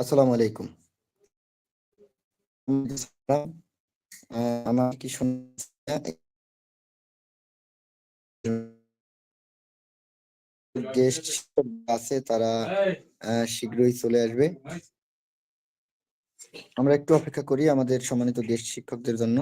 আসসালামু আলাইকুম। আমার কি গেস্ট আছে, তারা শীঘ্রই চলে আসবে। আমরা একটু অপেক্ষা করি আমাদের সম্মানিত গেস্ট শিক্ষকদের জন্য।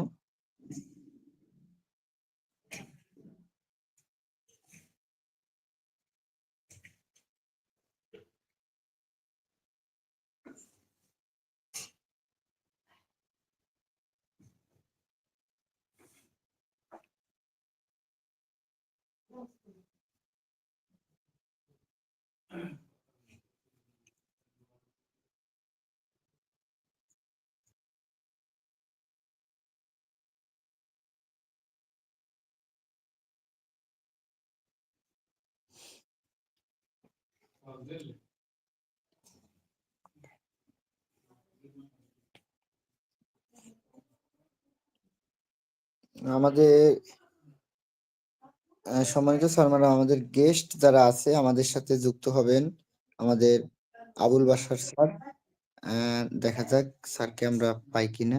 আমাদের সম্মানিত স্যার আমাদের গেস্ট যারা আছে, আমাদের সাথে যুক্ত হবেন আমাদের আবুল বাসার স্যার। দেখা যাক স্যারকে আমরা পাই কিনা।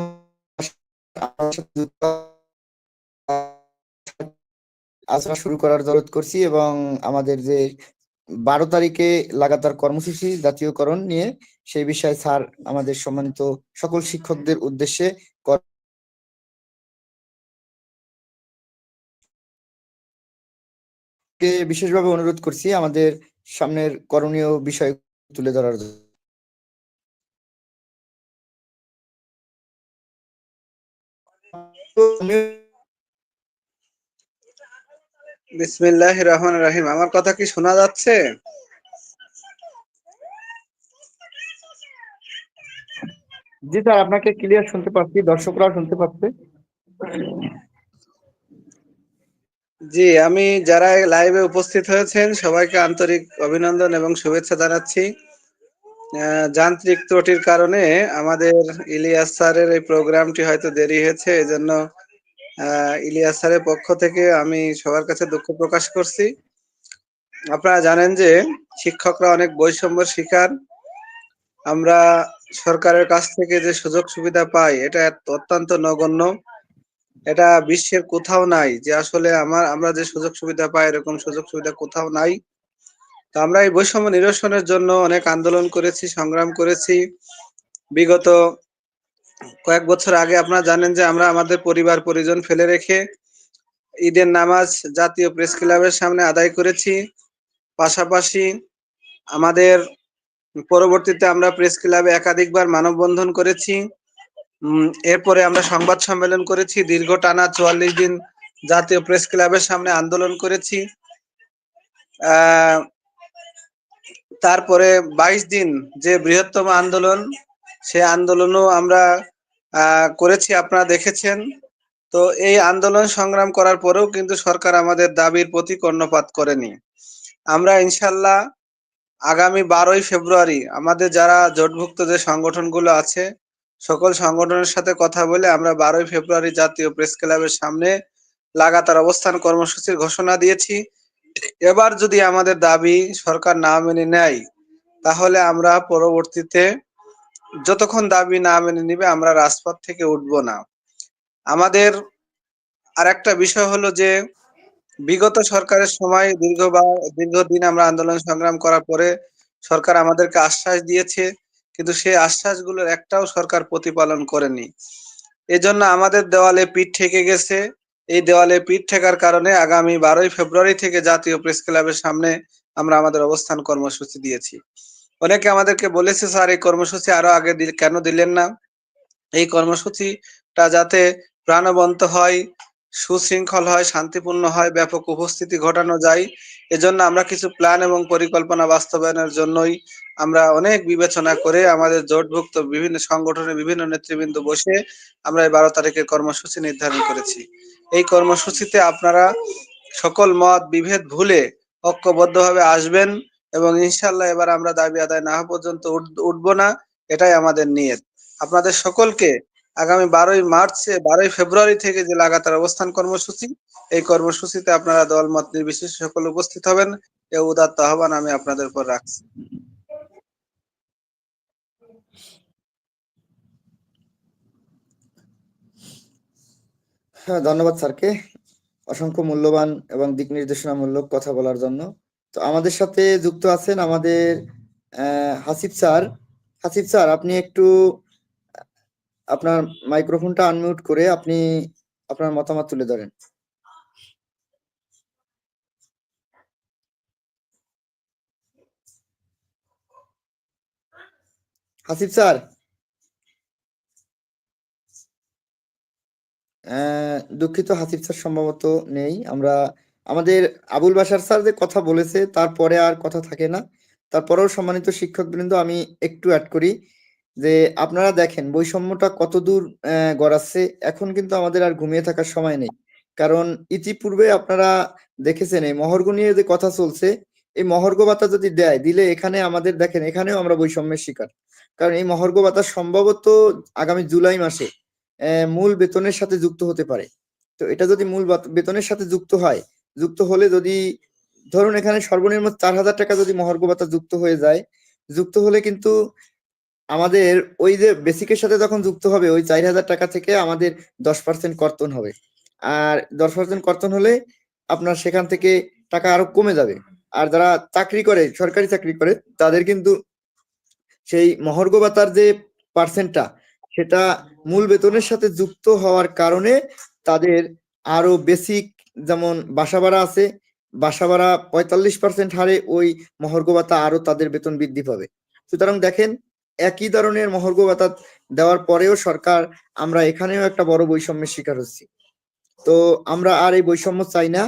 আলোচনা শুরু করার জরুরত করছি এবং আমাদের যে বারো তারিখে লাগাতার কর্মসূচি জাতীয়করণ নিয়ে সেই বিষয়ে স্যার আমাদের সম্মানিত সকল শিক্ষকদের উদ্দেশ্যে বিশেষভাবে অনুরোধ করছি আমাদের সামনের করণীয় বিষয় তুলে ধরার জন্য। বিসমিল্লাহ রহমান রাহিম আমার কথা কি শোনা যাচ্ছে? জি স্যার আপনাকে ক্লিয়ার শুনতে পাচ্ছি দর্শকরাও শুনতে পাচ্ছে। জি আমি যারা লাইভে উপস্থিত হয়েছেন সবাইকে আন্তরিক অভিনন্দন এবং শুভেচ্ছা জানাচ্ছি। যান্ত্রিক ত্রুটির কারণে আমাদের ইলিয়াস স্যারের এই প্রোগ্রামটি হয়তো দেরি হয়েছে, এজন্য ইলিয়াস স্যারের পক্ষ থেকে আমি সবার কাছে দুঃখ প্রকাশ করছি। আপনারা জানেন যে শিক্ষকরা অনেক বৈষম্যের শিকার। আমরা সরকারের কাছ থেকে যে সুযোগ সুবিধা পাই, এটা অত্যন্ত নগণ্য। এটা বিশ্বের কোথাও নাই যে আসলে আমার, আমরা যে সুযোগ সুবিধা পাই, এরকম সুযোগ সুবিধা কোথাও নাই। তো আমরা এই বৈষম্য নিরসনের জন্য অনেক আন্দোলন করেছি, সংগ্রাম করেছি। বিগত কয়েক বছর আগে আপনারা জানেন যে আমরা আমাদের পরিবার, পরিজন ফেলে রেখে ঈদের নামাজ জাতীয় প্রেস ক্লাবের সামনে আদায় করেছি। পাশাপাশি আমাদের পরবর্তীতে আমরা প্রেস ক্লাবে একাধিকবার মানববন্ধন করেছি। এরপরে আমরা সংবাদ সম্মেলন করেছি। দীর্ঘ টানা চুয়াল্লিশ দিন জাতীয় প্রেস ক্লাবের সামনে আন্দোলন করেছি। তারপরে বাইশ দিন যে বৃহত্তম আন্দোলন, সে আন্দোলনও আমরা করেছি, আপনারা দেখেছেন। তো এই আন্দোলন সংগ্রাম করার পরেও কিন্তু সরকার আমাদের দাবির প্রতি কর্ণপাত করেনি। আমরা ইনশাল্লাহ আগামী বারোই ফেব্রুয়ারি আমাদের যারা জোটভুক্ত যে সংগঠনগুলো আছে, সকল সংগঠনের সাথে কথা বলে আমরা বারোই ফেব্রুয়ারি জাতীয় প্রেস ক্লাবের সামনে লাগাতার অবস্থান কর্মসূচির ঘোষণা দিয়েছি। এবার যদি আমাদের দাবি সরকার না মেনে নেয়, তাহলে আমরা পরবর্তীতে যতক্ষণ দাবি না মেনে নিবে, আমরা রাজপথ থেকে উঠব না। আমাদের আর একটা বিষয় হলো যে, বিগত সরকারের সময় দীর্ঘ বা, দীর্ঘদিন আমরা আন্দোলন সংগ্রাম করার পরে সরকার আমাদেরকে আশ্বাস দিয়েছে, কিন্তু সেই আশ্বাসগুলোর একটাও সরকার প্রতিপালন করেনি। এজন্য আমাদের দেওয়ালে পিঠ ঠেকে গেছে। এই দেওয়ালে পিঠ ঠেকার কারণে আগামী বারোই ফেব্রুয়ারি থেকে জাতীয় প্রেস ক্লাবের সামনে আমরা আমাদের অবস্থান কর্মসূচি দিয়েছি। অনেকে আমাদেরকে বলেছে, স্যার, এই কর্মসূচি আরও আগে কেন দিলেন না? এই কর্মসূচিটা যাতে প্রাণবন্ত হয় সুশৃঙ্খল হয়, শান্তিপূর্ণ হয়, ব্যাপক উপস্থিতি ঘটানো যায়। এজন্য আমরা কিছু প্ল্যান এবং পরিকল্পনা বাস্তবায়নের জন্যই আমরা অনেক বিবেচনা করে আমাদের জোটভুক্ত বিভিন্ন সংগঠনের বিভিন্ন নেতৃবৃন্দ বসে আমরা এই বারো তারিখের কর্মসূচি নির্ধারণ করেছি। এই কর্মসূচিতে আপনারা সকল মত, বিভেদ ভুলে ঐক্যবদ্ধভাবে আসবেন এবং ইনশাল্লাহ এবার আমরা দাবি আদায় না হওয়া পর্যন্ত উঠ- উঠবো না, এটাই আমাদের নিয়ত। আপনাদের সকলকে আগামী বারোই মার্চ, বারোই ফেব্রুয়ারি থেকে যে লাগাতার অবস্থান কর্মসূচি, এই কর্মসূচিতে আপনারা দল মত নির্বিশেষে সকল উপস্থিত হবেন। এ উদাত্ত আহ্বান আমি আপনাদের উপর রাখছি। হ্যাঁ ধন্যবাদ স্যারকে। অসংখ্য মূল্যবান এবং দিক নির্দেশনামূলক কথা বলার জন্য। তো আমাদের সাথে যুক্ত আছেন আমাদের হাসিব স্যার। হাসিব স্যার, আপনি একটু আপনার মাইক্রোফোনটা আনমিউট করে আপনি আপনার মতামত তুলে ধরেন। হাসিফ স্যার? দুঃখিত হাসিব স্যার, সম্ভবত নেই। আমরা, আমাদের আবুল বাসার স্যার যে কথা বলেছে, তারপরে আর কথা থাকে না। তারপরেও সম্মানিত শিক্ষক শিক্ষকবৃন্দ, আমি একটু অ্যাড করি। যে আপনারা দেখেন বৈষম্যটা কতদূর গড়াচ্ছে, এখন কিন্তু আমাদের আর ঘুমিয়ে থাকার সময় নেই। কারণ ইতিপূর্বে আপনারা দেখেছেন এই মহর্ঘ নিয়ে যে কথা চলছে, এই মহর্ঘ ভাতা যদি দেয়, দিলে এখানে আমাদের দেখেন, এখানেও আমরা বৈষম্যের শিকার। কারণ এই মহর্ঘ ভাতা সম্ভবত আগামী জুলাই মাসে মূল বেতনের সাথে যুক্ত হতে পারে। তো এটা যদি মূল বাত- বেতনের সাথে যুক্ত হয়, যুক্ত হলে যদি, ধরুন এখানে সর্বনিম্ন চার হাজার টাকা যদি মহার্ঘ ভাতা যুক্ত হয়ে যায়, যুক্ত হলে কিন্তু আমাদের ওই যে বেসিকের সাথে যখন যুক্ত হবে, ওই চার হাজার টাকা থেকে আমাদের দশ পার্সেন্ট কর্তন হবে। আর দশ পার্সেন্ট কর্তন হলে আপনার সেখান থেকে টাকা আরও কমে যাবে। আর যারা চাকরি করে, সরকারি চাকরি করে, তাদের কিন্তু সেই মহার্ঘ ভাতার যে পার্সেন্টটা সেটা মূল বেতনের সাথে যুক্ত হওয়ার কারণে তাদের আরও বেসিক যেমন বাসা ভাড়া আছে, বাসা ভাড়া পঁয়তাল্লিশ পার্সেন্ট হারে ওই মহার্ঘ ভাতা আরও তাদের বেতন বৃদ্ধি পাবে। সুতরাং দেখেন একই ধরনের মহার্ঘ ভাতা দেওয়ার পরেও সরকার, আমরা এখানেও একটা বড় বৈষম্যের শিকার হচ্ছি। তো আমরা আর এই বৈষম্য চাই না।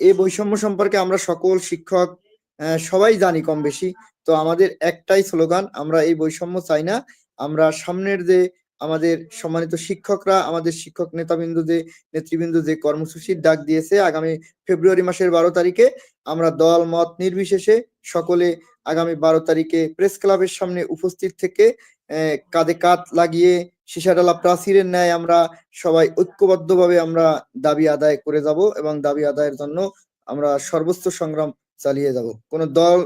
এই বৈষম্য সম্পর্কে আমরা সকল শিক্ষক সবাই জানি কম বেশি তো আমাদের একটাই স্লোগান, আমরা এই বৈষম্য চাই না। আমরা সামনের যে আমাদের সম্মানিত শিক্ষকরা, আমাদের শিক্ষক নেতাবৃন্দ যে, নেতৃবৃন্দ যে কর্মসূচির ডাক দিয়েছে আগামী ফেব্রুয়ারি মাসের বারো তারিখে আমরা দল, মত নির্বিশেষে সকলে আগামী বারো তারিখে প্রেস ক্লাবের সামনে উপস্থিত থেকে কাঁধে কাঁধ লাগিয়ে সীসাডালা প্রাচীরের ন্যায় আমরা সবাই ঐক্যবদ্ধভাবে আমরা দাবি আদায় করে যাব এবং দাবি আদায়ের জন্য আমরা সর্বোচ্চ সংগ্রাম চালিয়ে যাব। কোনো দল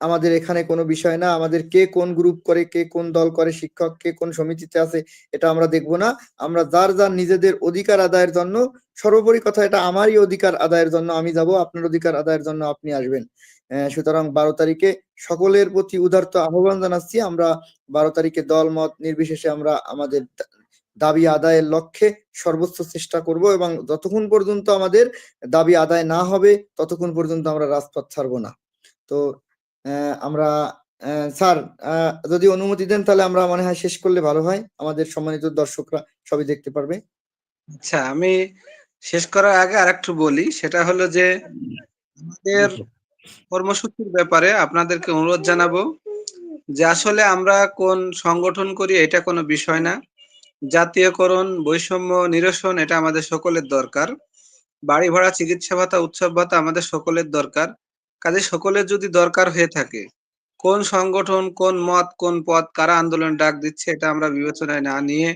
আমাদের এখানে কোনো বিষয় না। আমাদের কে কোন গ্রুপ করে, কে কোন দল করে, শিক্ষক, কে কোন সমিতিতে আছে, এটা আমরা দেখব না। আমরা যার যার নিজেদের অধিকার আদায়ের জন্য, সর্বোপরি কথা এটা আমারই অধিকার আদায়ের জন্য আমি যাব, আপনার অধিকার আদায়ের জন্য আপনি আসবেন। সুতরাং বারো তারিখে সকলের প্রতি উদার্ত আহ্বান জানাচ্ছি। আমরা বারো তারিখে দল, মত নির্বিশেষে আমরা আমাদের দাবি আদায়ের লক্ষ্যে সর্বোচ্চ চেষ্টা করব এবং যতক্ষণ পর্যন্ত আমাদের দাবি আদায় না হবে, ততক্ষণ পর্যন্ত আমরা রাজপথ ছাড়বো না। তো আমরা স্যার যদি অনুমতি দেন তাহলে আমরা মনে হয় শেষ করলে ভালো হয়। আমাদের সম্মানিত দর্শকরা সবই দেখতে পারবে। আচ্ছা আমি শেষ করার আগে আরেকটু বলি, সেটা হলো যে আমাদের কর্মসূচির ব্যাপারে আপনাদেরকে অনুরোধ জানাব যে আসলে আমরা কোন সংগঠন করি এটা কোনো বিষয় না। জাতীয়করণ, বৈষম্য, নিরসন এটা আমাদের সকলের দরকার। বাড়ি ভাড়া চিকিৎসা ভাতা, উৎসব ভাতা আমাদের সকলের দরকার। কাজে সকলের যদি দরকার হয়ে থাকে, কোন সংগঠন, কোন মত, কোন পদ, কারা আন্দোলন ডাক দিচ্ছে এটা আমরা বিবেচনায় না নিয়ে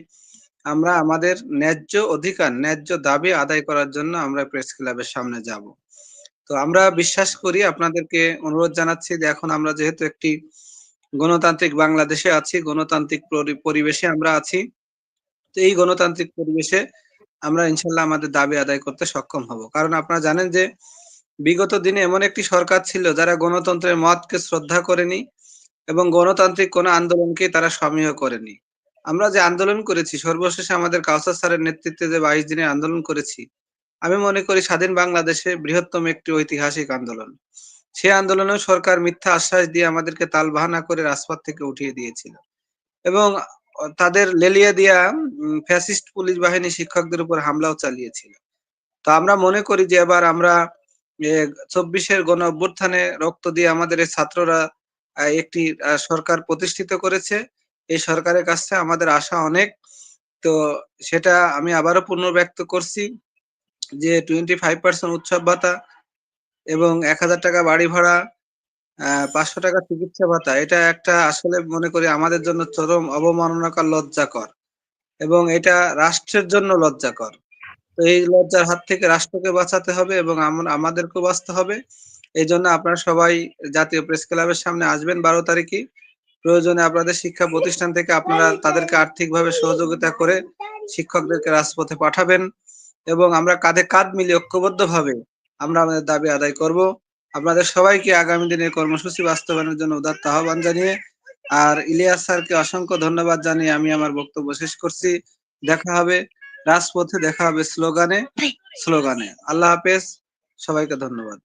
আমরা আমাদের ন্যায্য অধিকার, ন্যায্য দাবি আদায় করার জন্য আমরা প্রেস ক্লাবের সামনে যাব। তো আমরা বিশ্বাস করি আপনাদেরকে অনুরোধ জানাচ্ছি যে এখন আমরা যেহেতু একটি গণতান্ত্রিক বাংলাদেশে আছি, গণতান্ত্রিক পরিবেশে আমরা আছি, তো এই গণতান্ত্রিক পরিবেশে আমরা ইনশাল্লাহ আমাদের দাবি আদায় করতে সক্ষম হব। কারণ আপনারা জানেন যে বিগত দিনে এমন একটি সরকার ছিল যারা গণতন্ত্রের মতকে শ্রদ্ধা করেনি এবং গণতান্ত্রিক কোনো আন্দোলনকে তারা সমীহ করেনি। আমরা যে আন্দোলন করেছি, সর্বশেষে আমাদের কাউসার স্যারের নেতৃত্বে যে বাইশ দিনের আন্দোলন করেছি, আমি মনে করি স্বাধীন বাংলাদেশে বৃহত্তম একটি ঐতিহাসিক আন্দোলন। সে আন্দোলনেও সরকার মিথ্যা আশ্বাস দিয়ে আমাদেরকে তালবাহানা করে রাজপথ থেকে উঠিয়ে দিয়েছিল এবং তাদের লেলিয়া দিয়া ফ্যাসিস্ট পুলিশ বাহিনী শিক্ষকদের উপর হামলাও চালিয়েছিল। তো আমরা মনে করি যে এবার আমরা চব্বিশের গণ অভ্যুত্থানে রক্ত দিয়ে আমাদের এই ছাত্ররা একটি সরকার প্রতিষ্ঠিত করেছে। এই সরকারের কাছে আমাদের আশা অনেক। তো সেটা আমি আবারও পুনর্ব্যক্ত করছি যে টোয়েন্টি ফাইভ পার্সেন্ট উৎসব ভাতা এবং এক হাজার টাকা বাড়ি ভাড়া পাঁচশো টাকা চিকিৎসা ভাতা, এটা একটা আসলে মনে করি আমাদের জন্য চরম অবমাননাকর, লজ্জাকর। এবং এটা রাষ্ট্রের জন্য লজ্জাকর। তো এই লজ্জার হাত থেকে রাষ্ট্রকে বাঁচাতে হবে এবং আমাদেরকেও বাঁচতে হবে। এই জন্য আপনারা সবাই জাতীয় প্রেস ক্লাবের সামনে আসবেন বারো তারিখে। প্রয়োজনে আপনাদের শিক্ষা প্রতিষ্ঠান থেকে আপনারা তাদেরকে আর্থিকভাবে সহযোগিতা করে শিক্ষকদেরকে রাজপথে পাঠাবেন এবং আমরা কাঁধে কাঁধ মিলিয়ে ঐক্যবদ্ধভাবে আমরা আমাদের দাবি আদায় করব। আপনাদের সবাইকে আগামী দিনের কর্মসূচি বাস্তবায়নের জন্য উদাত্ত আহ্বান জানিয়ে আর ইলিয়াস স্যারকে অসংখ্য ধন্যবাদ জানিয়ে আমি আমার বক্তব্য শেষ করছি। দেখা হবে। রাজপথে দেখা হবে স্লোগানে স্লোগানে। আল্লাহ হাফেজ সবাইকে ধন্যবাদ।